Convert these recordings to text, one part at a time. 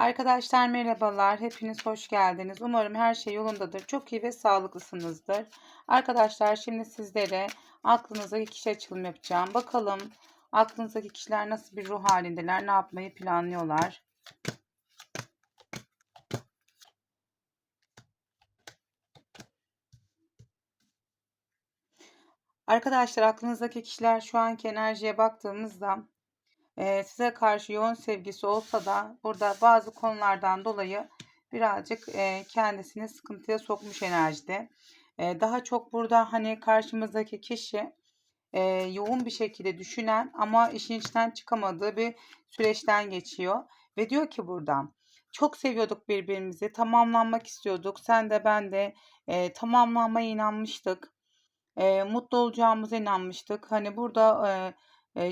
Arkadaşlar merhabalar. Hepiniz hoş geldiniz. Umarım her şey yolundadır. Çok iyi ve sağlıklısınızdır. Arkadaşlar şimdi sizlere aklınızdaki kişi açılım yapacağım. Bakalım aklınızdaki kişiler nasıl bir ruh halindeler, ne yapmayı planlıyorlar. Arkadaşlar aklınızdaki kişiler şu anki enerjiye baktığımızda e, size karşı yoğun sevgisi olsa da burada bazı konulardan dolayı birazcık e, kendisini sıkıntıya sokmuş enerjide. E, daha çok burada hani karşımızdaki kişi e, yoğun bir şekilde düşünen ama işin içinden çıkamadığı bir süreçten geçiyor. Ve diyor ki buradan çok seviyorduk birbirimizi, tamamlanmak istiyorduk. Sen de ben de e, tamamlanmaya inanmıştık. E, mutlu olacağımıza inanmıştık. Hani burada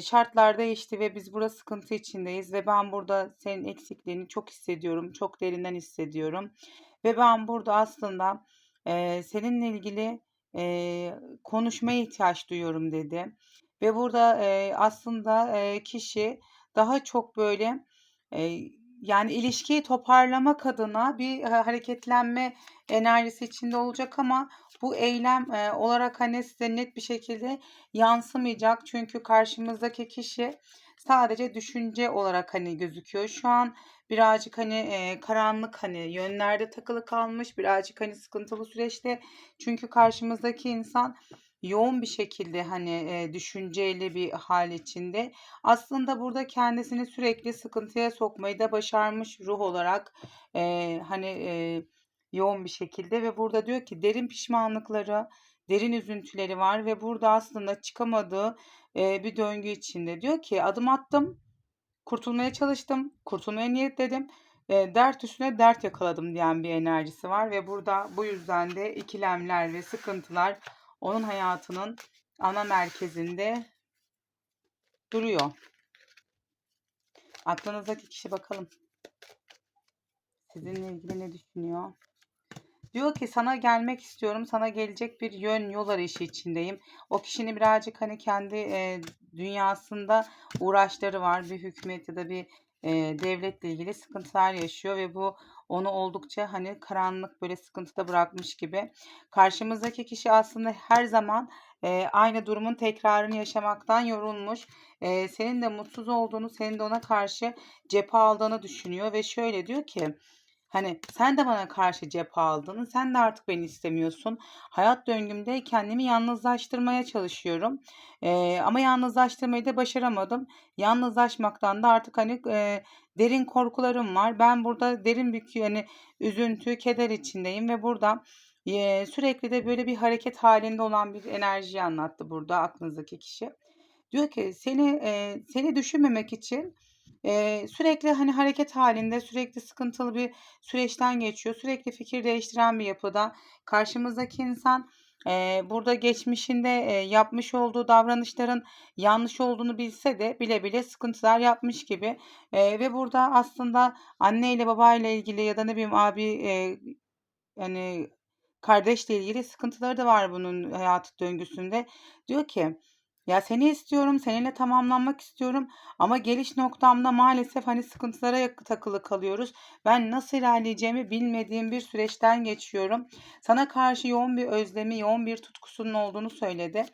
şartlar değişti ve biz burada sıkıntı içindeyiz ve ben burada senin eksikliğini çok hissediyorum, çok derinden hissediyorum. Ve ben burada aslında e, seninle ilgili e, konuşmaya ihtiyaç duyuyorum dedi. Ve burada e, aslında e, kişi daha çok böyle e, yani ilişkiyi toparlamak adına bir e, hareketlenme enerjisi içinde olacak ama bu eylem e, olarak hani size net bir şekilde yansımayacak. Çünkü karşımızdaki kişi sadece düşünce olarak hani gözüküyor. Şu an birazcık hani e, karanlık hani yönlerde takılı kalmış. Birazcık hani sıkıntılı süreçte. Çünkü karşımızdaki insan yoğun bir şekilde hani e, düşünceli bir hal içinde. Aslında burada kendisini sürekli sıkıntıya sokmayı da başarmış ruh olarak e, hani e, yoğun bir şekilde ve burada diyor ki derin pişmanlıkları, derin üzüntüleri var ve burada aslında çıkamadığı e, bir döngü içinde. Diyor ki adım attım, kurtulmaya çalıştım, kurtulmaya niyetledim. E, dert üstüne dert yakaladım diyen bir enerjisi var ve burada bu yüzden de ikilemler ve sıkıntılar onun hayatının ana merkezinde duruyor. Aklınızdaki kişi bakalım. Sizinle ilgili ne düşünüyor? Diyor ki sana gelmek istiyorum. Sana gelecek bir yön yol arayışı içindeyim. O kişinin birazcık hani kendi e, dünyasında uğraşları var. Bir hükümet ya da bir e, devletle ilgili sıkıntılar yaşıyor ve bu onu oldukça hani karanlık böyle sıkıntıda bırakmış gibi. Karşımızdaki kişi aslında her zaman e, aynı durumun tekrarını yaşamaktan yorulmuş. E, senin de mutsuz olduğunu, senin de ona karşı cephe aldığını düşünüyor ve şöyle diyor ki Hani sen de bana karşı cephe aldın. Sen de artık beni istemiyorsun. Hayat döngümde kendimi yalnızlaştırmaya çalışıyorum. Ee, ama yalnızlaştırmayı da başaramadım. Yalnızlaşmaktan da artık hani e, derin korkularım var. Ben burada derin bir hani üzüntü, keder içindeyim ve burada e, sürekli de böyle bir hareket halinde olan bir enerjiyi anlattı burada aklınızdaki kişi. Diyor ki seni e, seni düşünmemek için Eee, sürekli, hani, hareket halinde sürekli sıkıntılı bir süreçten geçiyor. Sürekli fikir değiştiren bir yapıda. Karşımızdaki insan, eee, burada geçmişinde, eee, yapmış olduğu davranışların yanlış olduğunu bilse de bile bile sıkıntılar yapmış gibi. Eee, ve burada aslında anneyle babayla ilgili ya da ne bileyim abi, eee, hani, kardeşle ilgili sıkıntıları da var bunun hayat döngüsünde. Diyor ki ya seni istiyorum, seninle tamamlanmak istiyorum ama geliş noktamda maalesef hani sıkıntılara takılı kalıyoruz. Ben nasıl ilerleyeceğimi bilmediğim bir süreçten geçiyorum. Sana karşı yoğun bir özlemi, yoğun bir tutkusunun olduğunu söyledi.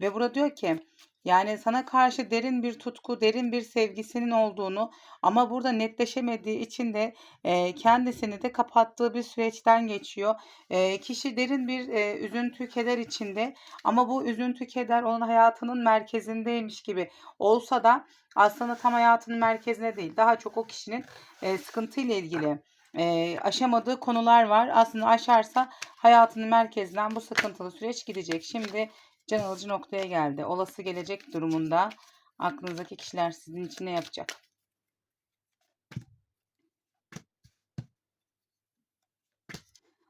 Ve burada diyor ki yani sana karşı derin bir tutku, derin bir sevgisinin olduğunu ama burada netleşemediği için de e, kendisini de kapattığı bir süreçten geçiyor. E, kişi derin bir e, üzüntü, keder içinde ama bu üzüntü, keder onun hayatının merkezindeymiş gibi olsa da aslında tam hayatının merkezine değil. Daha çok o kişinin e, sıkıntıyla ilgili e, aşamadığı konular var. Aslında aşarsa hayatının merkezinden bu sıkıntılı süreç gidecek. Şimdi can alıcı noktaya geldi. Olası gelecek durumunda aklınızdaki kişiler sizin için ne yapacak?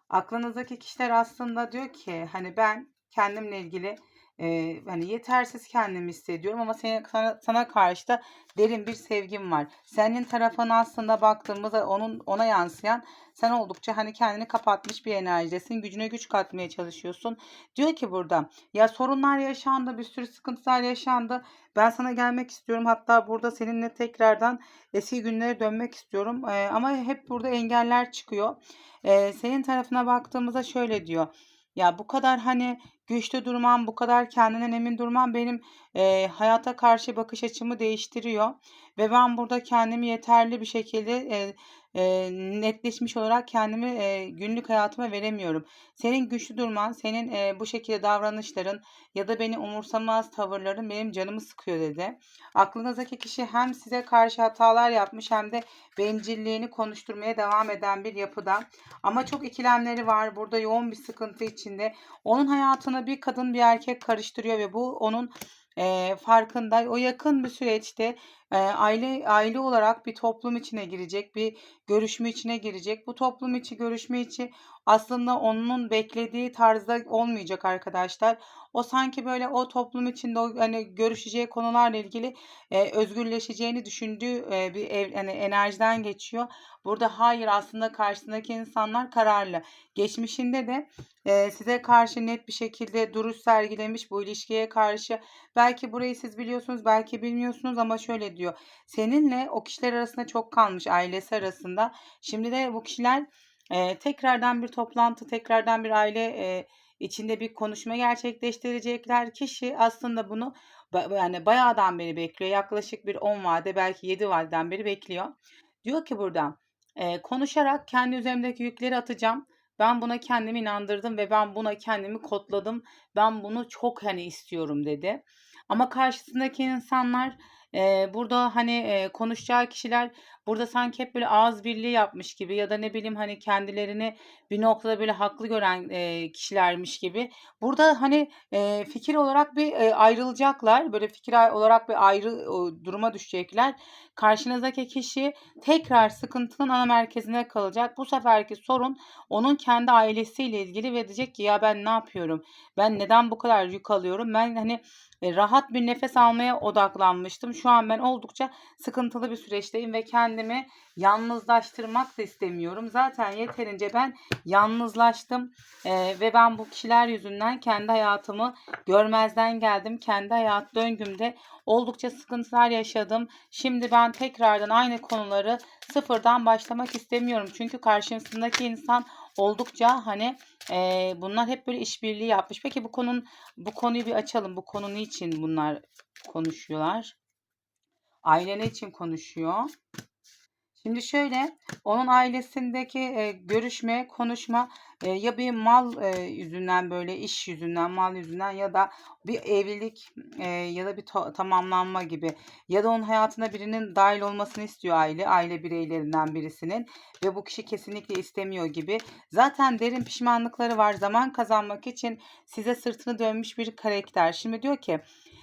Aklınızdaki kişiler aslında diyor ki hani ben kendimle ilgili Eee, hani, yetersiz kendimi hissediyorum ama seni sana sana karşı da derin bir sevgim var. Senin tarafına aslında baktığımızda onun ona yansıyan sen oldukça, hani, kendini kapatmış bir enerjidesin. Gücüne güç katmaya çalışıyorsun. Diyor ki burada, "Ya, sorunlar yaşandı, bir sürü sıkıntılar yaşandı. Ben sana gelmek istiyorum. Hatta burada seninle tekrardan eski günlere dönmek istiyorum." Eee, ama hep burada engeller çıkıyor. Eee, senin tarafına baktığımızda şöyle diyor, "Ya, bu kadar, hani, güçlü durman, bu kadar kendinden emin durman benim, eee, hayata karşı bakış açımı değiştiriyor ve ben burada kendimi yeterli bir şekilde, eee, eee, netleşmiş olarak kendimi, eee, günlük hayatıma veremiyorum. Senin güçlü durman, senin, eee, bu şekilde davranışların ya da beni umursamaz tavırların benim canımı sıkıyor." dedi. Aklınızdaki kişi hem size karşı hatalar yapmış hem de bencilliğini konuşturmaya devam eden bir yapıda ama çok ikilemleri var. Burada yoğun bir sıkıntı içinde. Onun hayatına bir kadın bir erkek karıştırıyor ve bu onun, eee, farkında. O yakın bir süreçte, aile aile olarak bir toplum içine girecek, bir görüşme içine girecek. Bu toplum içi, görüşme içi aslında onun beklediği tarzda olmayacak arkadaşlar. O sanki böyle o toplum içinde o, hani, görüşeceği konularla ilgili, eee, özgürleşeceğini düşündüğü, eee, bir ev hani, enerjiden geçiyor. Burada hayır, aslında karşısındaki insanlar kararlı. Geçmişinde de, eee, size karşı net bir şekilde duruş sergilemiş bu ilişkiye karşı. Belki burayı siz biliyorsunuz, belki bilmiyorsunuz ama şöyle diyor, seninle o kişiler arasında çok kalmış, ailesi arasında. Şimdi de bu kişiler, eee, tekrardan bir toplantı, tekrardan bir aile, eee, içinde bir konuşma gerçekleştirecekler. Kişi aslında bunu yani bayağıdan beri bekliyor. Yaklaşık bir 10 vade belki 7 vadeden beri bekliyor. Diyor ki burada, eee, konuşarak kendi üzerimdeki yükleri atacağım. Ben buna kendimi inandırdım ve ben buna kendimi kodladım. Ben bunu çok, hani, istiyorum dedi. Ama karşısındaki insanlar, burada, hani, konuşacağı kişiler burada sanki hep böyle ağız birliği yapmış gibi ya da ne bileyim, hani, kendilerini bir noktada böyle haklı gören, eee, kişilermiş gibi. Burada, hani, eee, fikir olarak bir, eee, ayrılacaklar. Böyle fikir olarak bir ayrı, ııı, duruma düşecekler. Karşınızdaki kişi tekrar sıkıntının ana merkezinde kalacak. Bu seferki sorun onun kendi ailesiyle ilgili ve diyecek ki "Ya, ben ne yapıyorum? Ben neden bu kadar yük alıyorum? Ben, hani, eee, rahat bir nefes almaya odaklanmıştım. Şu an ben oldukça sıkıntılı bir süreçteyim ve kendimi yalnızlaştırmak da istemiyorum. Zaten yeterince ben yalnızlaştım, eee, ve ben bu kişiler yüzünden kendi hayatımı görmezden geldim. Kendi hayat döngümde oldukça sıkıntılar yaşadım. Şimdi ben tekrardan aynı konuları sıfırdan başlamak istemiyorum. Çünkü karşısındaki insan oldukça, hani, eee, bunlar hep böyle işbirliği yapmış. Peki bu konun bu konuyu bir açalım. Bu konu niçin bunlar konuşuyorlar? Aile ne için konuşuyor? Şimdi şöyle, onun ailesindeki, eee, görüşme, konuşma, eee, ya bir mal, eee, yüzünden, böyle iş yüzünden, mal yüzünden ya da bir evlilik, eee, ya da bir ta tamamlanma gibi ya da onun hayatına birinin dâhil olmasını istiyor aile, aile bireylerinden birisinin ve bu kişi kesinlikle istemiyor gibi. Zaten derin pişmanlıkları var. Zaman kazanmak için size sırtını dönmüş bir karakter. Şimdi diyor ki,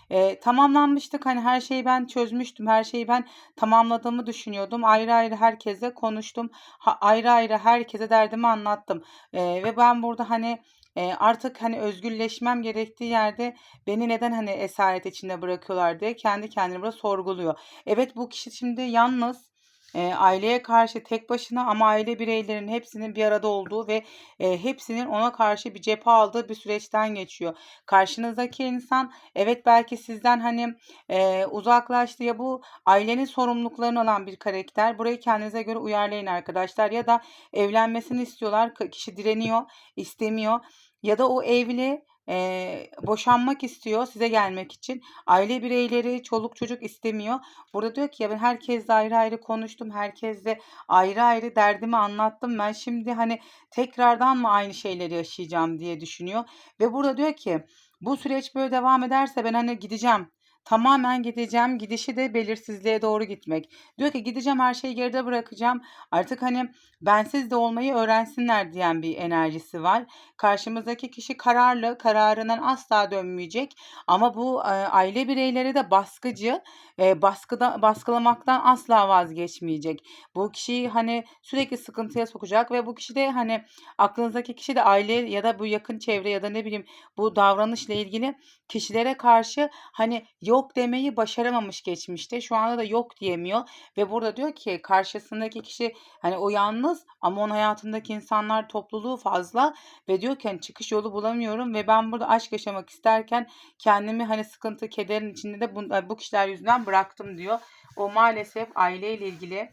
eee, tamamlanmıştık, hani, her şeyi ben çözmüştüm, her şeyi ben tamamladığımı düşünüyordum. Ayrı ayrı herkesle konuştum. Ha ayrı ayrı herkese derdimi anlattım, eee, ve ben burada, hani, eee, artık, hani, özgürleşmem gerektiği yerde beni neden, hani, esaret içinde bırakıyorlar diye kendi kendine burada sorguluyor. Evet, bu kişi şimdi yalnız, eee, aileye karşı tek başına ama aile bireylerinin hepsinin bir arada olduğu ve, eee, hepsinin ona karşı bir cephe aldığı bir süreçten geçiyor. Karşınızdaki insan evet, belki sizden, hani, eee, uzaklaştı ya bu ailenin sorumluluklarını alan bir karakter. Burayı kendinize göre uyarlayın arkadaşlar ya da evlenmesini istiyorlar. Kişi direniyor, istemiyor ya da o evli, eee, boşanmak istiyor size gelmek için. Aile bireyleri, çoluk çocuk istemiyor. Burada diyor ki ya ben herkesle ayrı ayrı konuştum. Herkesle ayrı ayrı derdimi anlattım. Ben şimdi, hani, tekrardan mı aynı şeyleri yaşayacağım diye düşünüyor ve burada diyor ki bu süreç böyle devam ederse ben, hani, gideceğim. Tamamen gideceğim. Gidişi de belirsizliğe doğru gitmek. Diyor ki gideceğim, her şeyi geride bırakacağım. Artık, hani, bensiz de olmayı öğrensinler diyen bir enerjisi var. Karşımızdaki kişi kararlı, kararından asla dönmeyecek ama bu, eee, aile bireyleri de baskıcı e, baskıda baskılamaktan asla vazgeçmeyecek. Bu kişiyi hani sürekli sıkıntıya sokacak ve bu kişi de hani aklınızdaki kişi de aile ya da bu yakın çevre ya da ne bileyim bu davranışla ilgili kişilere karşı hani yok demeyi başaramamış geçmişte. Şu anda da yok diyemiyor ve burada diyor ki karşısındaki kişi hani o yalnız ama onun hayatındaki insanlar topluluğu fazla ve diyor ki hani çıkış yolu bulamıyorum ve ben burada aşk yaşamak isterken kendimi hani sıkıntı, kederin içinde de bu, bu kişiler yüzünden bıraktım diyor. O maalesef aileyle ilgili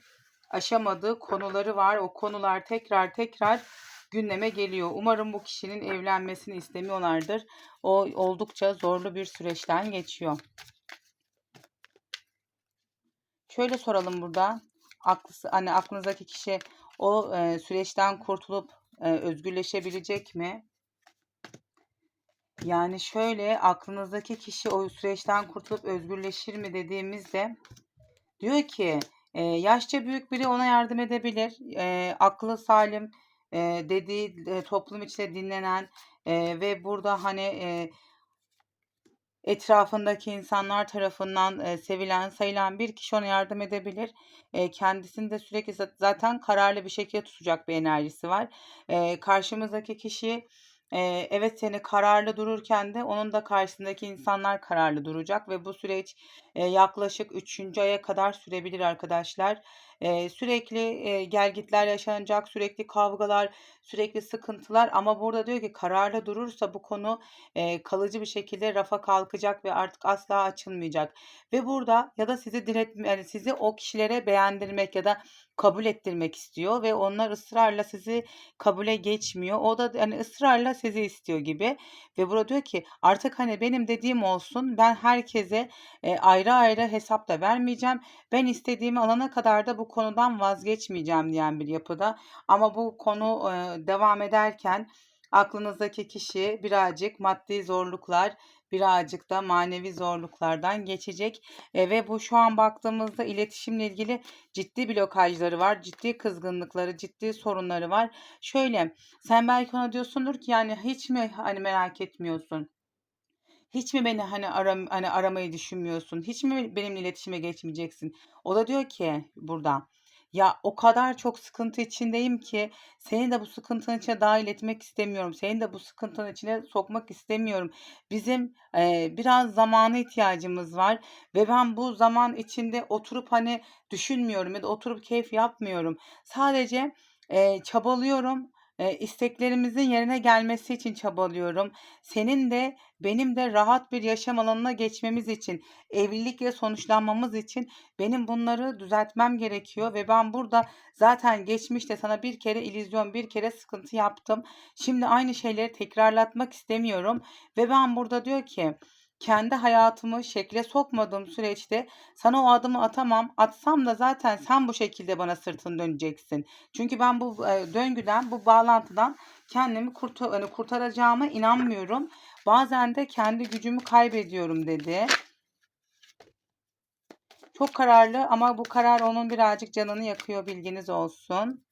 aşamadığı konuları var. O konular tekrar tekrar gündeme geliyor. Umarım bu kişinin evlenmesini istemiyorlardır. O oldukça zorlu bir süreçten geçiyor. Şöyle soralım burada. Aklısı, hani aklınızdaki kişi o e, süreçten kurtulup e, özgürleşebilecek mi? Yani şöyle aklınızdaki kişi o süreçten kurtulup özgürleşir mi dediğimizde diyor ki e, yaşça büyük biri ona yardım edebilir. E, aklı salim e, dediği e, toplum içinde dinlenen e, ve burada hani e, etrafındaki insanlar tarafından e, sevilen, sayılan bir kişi ona yardım edebilir. E, kendisini de sürekli zaten kararlı bir şekilde tutacak bir enerjisi var. E, karşımızdaki kişi e, evet seni kararlı dururken de onun da karşısındaki insanlar kararlı duracak ve bu süreç e, yaklaşık 3. aya kadar sürebilir arkadaşlar. E, sürekli e, gelgitler yaşanacak, sürekli kavgalar, sürekli sıkıntılar ama burada diyor ki kararlı durursa bu konu e, kalıcı bir şekilde rafa kalkacak ve artık asla açılmayacak. Ve burada ya da sizi diret yani sizi o kişilere beğendirmek ya da kabul ettirmek istiyor ve onlar ısrarla sizi kabule geçmiyor. O da hani ısrarla sizi istiyor gibi ve burada diyor ki artık hani benim dediğim olsun ben herkese e, ayrı ayrı hesap da vermeyeceğim. Ben istediğimi alana kadar da bu konudan vazgeçmeyeceğim diyen bir yapıda. Ama bu konu e, devam ederken aklınızdaki kişi birazcık maddi zorluklar, birazcık da manevi zorluklardan geçecek. E, ve bu şu an baktığımızda iletişimle ilgili ciddi blokajları var, ciddi kızgınlıkları, ciddi sorunları var. Şöyle sen belki ona diyorsundur ki yani hiç mi hani merak etmiyorsun? Hiç mi beni hani aram hani aramayı düşünmüyorsun? Hiç mi benimle iletişime geçmeyeceksin? O da diyor ki burada ya o kadar çok sıkıntı içindeyim ki seni de bu sıkıntının içine dahil etmek istemiyorum. Seni de bu sıkıntının içine sokmak istemiyorum. Bizim e, biraz zamana ihtiyacımız var ve ben bu zaman içinde oturup hani düşünmüyorum ya da oturup keyif yapmıyorum. Sadece e, çabalıyorum e, isteklerimizin yerine gelmesi için çabalıyorum. Senin de benim de rahat bir yaşam alanına geçmemiz için, evlilikle sonuçlanmamız için benim bunları düzeltmem gerekiyor ve ben burada zaten geçmişte sana bir kere illüzyon, bir kere sıkıntı yaptım. Şimdi aynı şeyleri tekrarlatmak istemiyorum ve ben burada diyor ki kendi hayatımı şekle sokmadığım süreçte sana o adımı atamam. Atsam da zaten sen bu şekilde bana sırtını döneceksin. Çünkü ben bu e, döngüden, bu bağlantıdan kendimi kurtar hani kurtaracağıma inanmıyorum. Bazen de kendi gücümü kaybediyorum dedi. Çok kararlı ama bu karar onun birazcık canını yakıyor bilginiz olsun.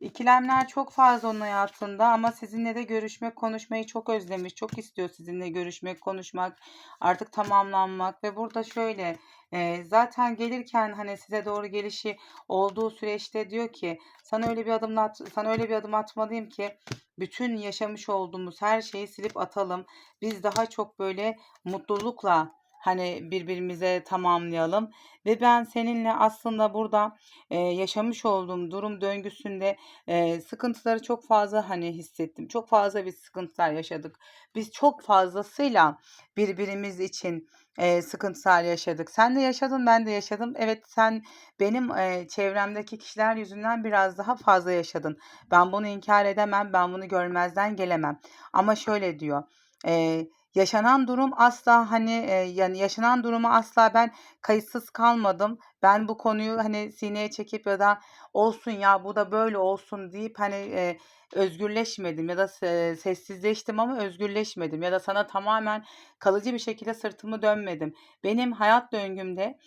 İkilemler çok fazla onun hayatında ama sizinle de görüşmek, konuşmayı çok özlemiş. Çok istiyor sizinle görüşmek, konuşmak, artık tamamlanmak ve burada şöyle e, zaten gelirken hani size doğru gelişi olduğu süreçte diyor ki sana öyle bir adım at, sana öyle bir adım atmalıyım ki bütün yaşamış olduğumuz her şeyi silip atalım. Biz daha çok böyle mutlulukla hani birbirimize tamamlayalım ve ben seninle aslında burada e, yaşamış olduğum durum döngüsünde e, sıkıntıları çok fazla hani hissettim. Çok fazla bir sıkıntılar yaşadık. Biz çok fazlasıyla birbirimiz için e, sıkıntılar yaşadık. Sen de yaşadın, ben de yaşadım. Evet sen benim e, çevremdeki kişiler yüzünden biraz daha fazla yaşadın. Ben bunu inkar edemem, ben bunu görmezden gelemem. Ama şöyle diyor. E, Yaşanan durum asla hani e, yani yaşanan duruma asla ben kayıtsız kalmadım. Ben bu konuyu hani sineye çekip ya da olsun ya bu da böyle olsun deyip hani e, özgürleşmedim ya da se- sessizleştim ama özgürleşmedim ya da sana tamamen kalıcı bir şekilde sırtımı dönmedim. Benim hayat döngümde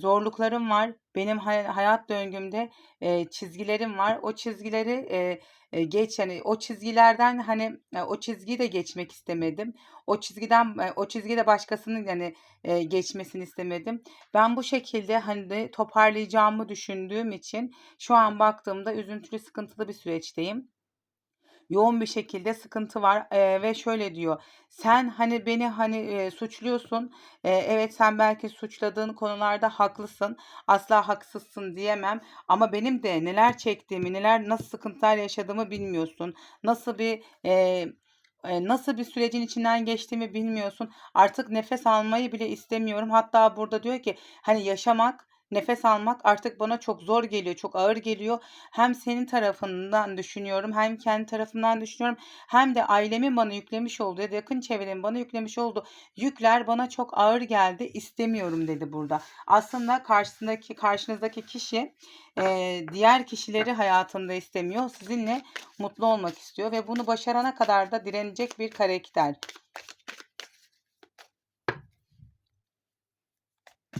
zorluklarım var. Benim hay hayat döngümde, eee, çizgilerim var. O çizgileri, eee, geç hani o çizgilerden, hani, o çizgiyi de geçmek istemedim. O çizgiden, eee, o çizgide başkasının, hani, eee, geçmesini istemedim. Ben bu şekilde, hani, toparlayacağımı düşündüğüm için şu an baktığımda üzüntülü, sıkıntılı bir süreçteyim. Yoğun bir şekilde sıkıntı var, eee, ve şöyle diyor: "Sen, hani, beni, hani, eee, suçluyorsun. Eee, evet, sen belki suçladığın konularda haklısın. Asla haksızsın diyemem ama benim de neler çektiğimi, neler nasıl sıkıntılar yaşadığımı bilmiyorsun. Nasıl bir, eee, nasıl bir sürecin içinden geçtiğimi bilmiyorsun. Artık nefes almayı bile istemiyorum." Hatta burada diyor ki, hani, "Yaşamak, nefes almak artık bana çok zor geliyor, çok ağır geliyor. Hem senin tarafından düşünüyorum hem kendi tarafımdan düşünüyorum hem de ailemin bana yüklemiş olduğu ya da yakın çevremin bana yüklemiş olduğu yükler bana çok ağır geldi, istemiyorum." dedi burada. Aslında karşısındaki karşınızdaki kişi, eee, diğer kişileri hayatında istemiyor. Sizinle mutlu olmak istiyor ve bunu başarana kadar da direnecek bir karakter.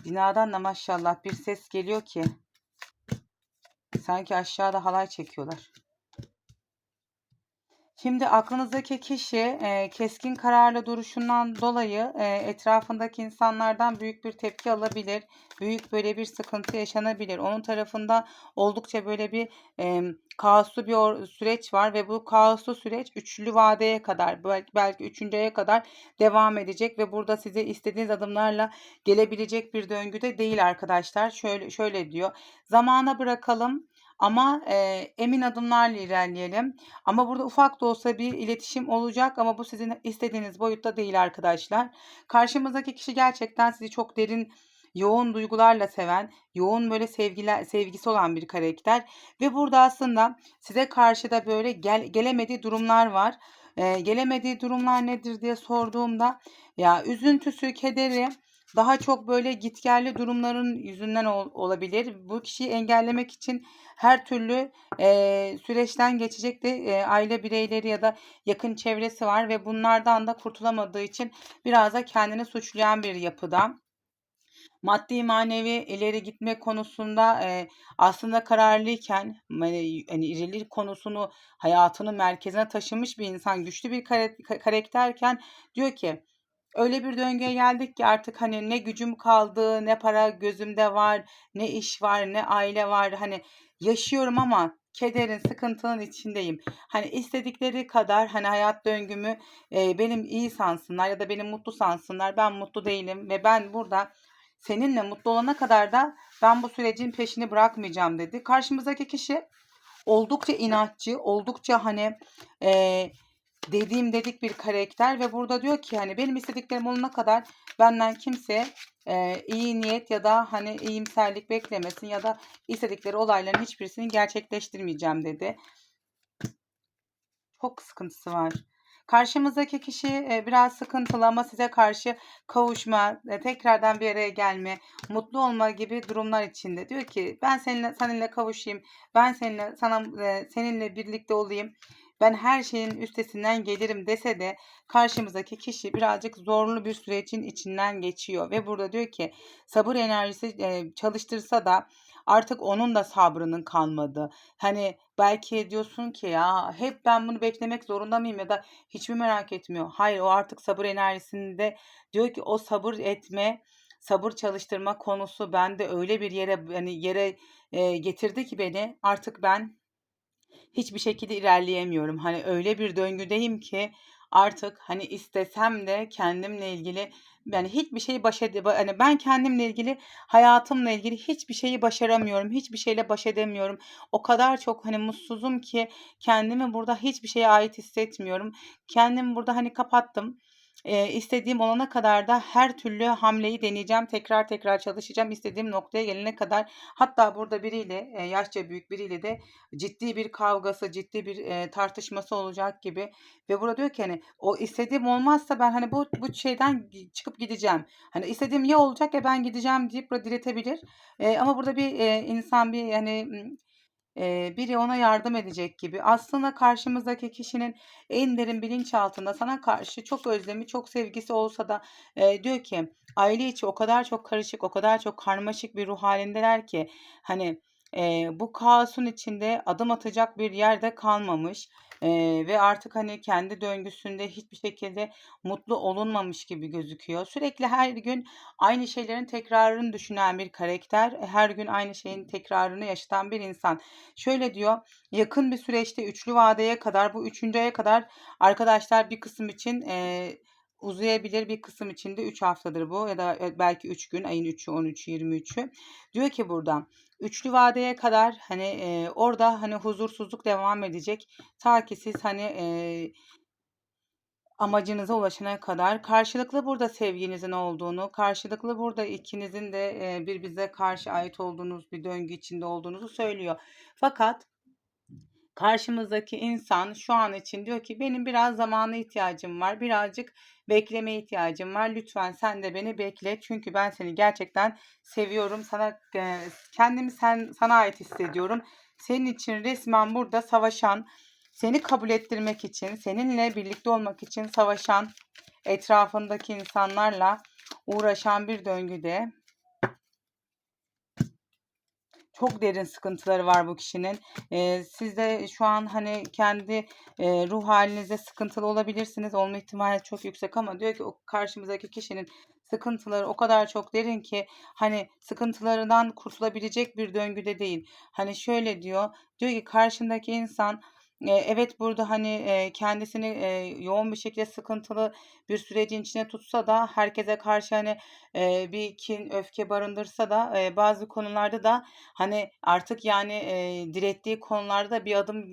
Binadan da maşallah bir ses geliyor ki sanki aşağıda halay çekiyorlar. Şimdi aklınızdaki kişi, eee, keskin kararlı duruşundan dolayı, eee, etrafındaki insanlardan büyük bir tepki alabilir. Büyük böyle bir sıkıntı yaşanabilir. Onun tarafında oldukça böyle bir, emm, kaoslu bir süreç var ve bu kaoslu süreç üçlü vadeye kadar, belki belki 3. aya kadar devam edecek ve burada size istediğiniz adımlarla gelebilecek bir döngüde değil arkadaşlar. Şöyle şöyle diyor: "Zamana bırakalım ama, eee, emin adımlarla ilerleyelim." Ama burada ufak da olsa bir iletişim olacak ama bu sizin istediğiniz boyutta değil arkadaşlar. Karşımızdaki kişi gerçekten sizi çok derin, yoğun duygularla seven, yoğun böyle sevgiler sevgisi olan bir karakter ve burada aslında size karşı da böyle gel gelemediği durumlar var. Eee, gelemediği durumlar nedir diye sorduğumda ya üzüntüsü, kederi, daha çok böyle gitgelli durumların yüzünden ol olabilir. Bu kişiyi engellemek için her türlü, eee, süreçten geçecek de, eee, aile bireyleri ya da yakın çevresi var ve bunlardan da kurtulamadığı için biraz da kendini suçlayan bir yapıda. Maddi manevi ileri gitme konusunda, eee, aslında kararlıyken, hani, irilik konusunu hayatının merkezine taşımış bir insan, güçlü bir kara karakterken diyor ki, "Öyle bir döngüye geldik ki artık, hani, ne gücüm kaldı, ne para gözümde var, ne iş var, ne aile var. Hani, yaşıyorum ama kederin, sıkıntının içindeyim. Hani, istedikleri kadar, hani, hayat döngümü, eee, benim iyi sansınlar ya da beni mutlu sansınlar. Ben mutlu değilim ve ben burada seninle mutlu olana kadar da ben bu sürecin peşini bırakmayacağım." dedi. Karşımızdaki kişi oldukça inatçı, oldukça, hani, eee, dediğim dedik bir karakter ve burada diyor ki, hani, "Benim istediklerim olana kadar benden kimse, eee, iyi niyet ya da, hani, iyimserlik beklemesin ya da istedikleri olayların hiçbirisini gerçekleştirmeyeceğim." dedi. Çok sıkıntısı var. Karşımızdaki kişi, eee, biraz sıkıntılı ama size karşı kavuşma, eee, tekrardan bir araya gelme, mutlu olma gibi durumlar içinde. Diyor ki, "Ben seninle seninle kavuşayım, ben seninle sana eee, seninle birlikte olayım, ben her şeyin üstesinden gelirim." dese de karşımızdaki kişi birazcık zorlu bir sürecin içinden geçiyor ve burada diyor ki sabır enerjisi, çalıştırsa da artık onun da sabrının kalmadı. Hani, belki diyorsun ki, "Ya, hep ben bunu beklemek zorunda mıyım ya da hiç mi merak etmiyor?" Hayır, o artık sabır enerjisinde diyor ki, "O sabır etme, sabır çalıştırma konusu bende öyle bir yere, hani, yere, eee, getirdi ki beni artık ben hiçbir şekilde ilerleyemiyorum. Hani, öyle bir döngüdeyim ki artık, hani, istesem de kendimle ilgili, yani, hiçbir şeyi baş ede hani, ben kendimle ilgili, hayatımla ilgili hiçbir şeyi başaramıyorum, hiçbir şeyle baş edemiyorum. O kadar çok, hani, mutsuzum ki kendimi burada hiçbir şeye ait hissetmiyorum. Kendimi burada, hani, kapattım. Eee, istediğim olana kadar da her türlü hamleyi deneyeceğim. Tekrar tekrar çalışacağım istediğim noktaya gelene kadar. Hatta burada biriyle, eee, yaşça büyük biriyle de ciddi bir kavgası, ciddi bir, eee, tartışması olacak gibi ve burada diyor ki, hani, "O istediğim olmazsa ben, hani, bu bu şeyden çıkıp gideceğim. Hani, istediğim ya olacak ya ben gideceğim." deyip burada diretebilir. Eee, ama burada bir, eee, insan bir, hani, biri ona yardım edecek gibi. Aslında karşımızdaki kişinin en derin bilinçaltında sana karşı çok özlemi, çok sevgisi olsa da eee, diyor ki aile içi o kadar çok karışık, o kadar çok karmaşık bir ruh halindeler ki hani eee, bu kaosun içinde adım atacak bir yerde kalmamış eee, ve artık hani kendi döngüsünde hiçbir şekilde mutlu olunmamış gibi gözüküyor. Sürekli her gün aynı şeylerin tekrarını düşünen bir karakter, her gün aynı şeyin tekrarını yaşatan bir insan. Şöyle diyor, yakın bir süreçte üçlü vadeye kadar, bu üçüncü aya kadar arkadaşlar bir kısım için eee, uzayabilir, bir kısım için de 3 haftadır bu ya da e, belki 3 gün, ayın 3'ü, 13'ü, 23'ü. Diyor ki burada üçlü vadeye kadar hani eee, orada hani huzursuzluk devam edecek. Ta ki siz hani eee, amacınıza ulaşana kadar karşılıklı burada sevginizin olduğunu, karşılıklı burada ikinizin de birbirinize karşı ait olduğunuz bir döngü içinde olduğunuzu söylüyor. Fakat karşımızdaki insan şu an için diyor ki benim biraz zamana ihtiyacım var. Birazcık beklemeye ihtiyacım var. Lütfen sen de beni bekle. Çünkü ben seni gerçekten seviyorum. Sana eee, kendimi sen sana ait hissediyorum. Senin için resmen burada savaşan, seni kabul ettirmek için, seninle birlikte olmak için savaşan etrafındaki insanlarla uğraşan bir döngüde. Çok derin sıkıntıları var bu kişinin. Eee, siz de şu an hani kendi eee, ruh halinizde sıkıntılı olabilirsiniz. Olma ihtimali çok yüksek ama diyor ki o karşımızdaki kişinin sıkıntıları o kadar çok derin ki hani sıkıntılarından kurtulabilecek bir döngüde değil. Hani şöyle diyor. Diyor ki karşındaki insan evet, burada, hani, kendisini, yoğun bir şekilde sıkıntılı bir sürecin içine tutsa da herkese karşı, hani, bir kin, öfke barındırsa da, bazı konularda da, hani, artık, yani, direttiği konularda bir adım,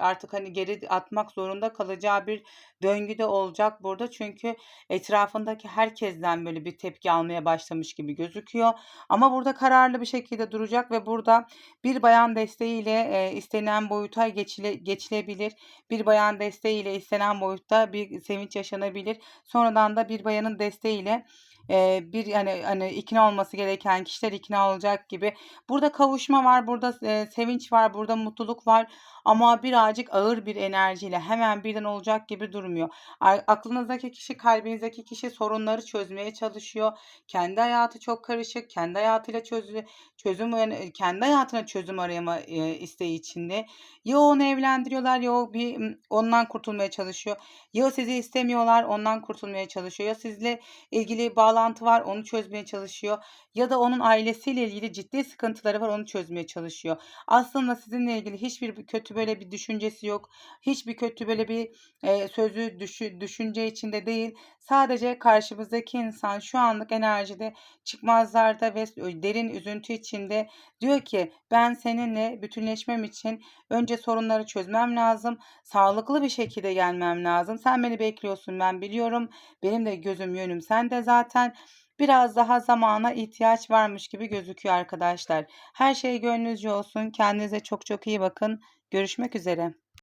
artık, hani, geri atmak zorunda kalacağı bir döngüde olacak burada. Çünkü etrafındaki herkesten böyle bir tepki almaya başlamış gibi gözüküyor. Ama burada kararlı bir şekilde duracak ve burada bir bayan desteğiyle, eee, istenilen boyuta geçile geçilebilir. Bir bayan desteğiyle istenen boyutta bir sevinç yaşanabilir. Sonradan da bir bayanın desteğiyle eee, bir hani hani ikna olması gereken kişiler ikna olacak gibi. Burada kavuşma var, burada eee, sevinç var, burada mutluluk var ama birazcık ağır bir enerjiyle hemen birden olacak gibi durmuyor. Aklınızdaki kişi, kalbinizdeki kişi sorunları çözmeye çalışıyor. Kendi hayatı çok karışık, kendi hayatıyla çözü çözüm yani kendi hayatına çözüm arayama eee, isteği içinde. Ya onu evlendiriyorlar ya bir ondan kurtulmaya çalışıyor. Ya sizi istemiyorlar, ondan kurtulmaya çalışıyor. Ya sizle ilgili bağlantı var, onu çözmeye çalışıyor. Ya da onun ailesiyle ilgili ciddi sıkıntıları var, onu çözmeye çalışıyor. Aslında sizinle ilgili hiçbir kötü böyle bir düşüncesi yok. Hiçbir kötü böyle bir eee, sözü, düşü, düşünce içinde değil. Sadece karşımızdaki insan şu anlık enerjide çıkmazlarda ve derin üzüntü içinde diyor ki ben seninle bütünleşmem için önce sorunları çözmem lazım. Sağlıklı bir şekilde gelmem lazım. Sen beni bekliyorsun ben biliyorum. Benim de gözüm yönüm sende zaten. Biraz daha zamana ihtiyaç varmış gibi gözüküyor arkadaşlar. Her şey gönlünüzce olsun. Kendinize çok çok iyi bakın. Görüşmek üzere.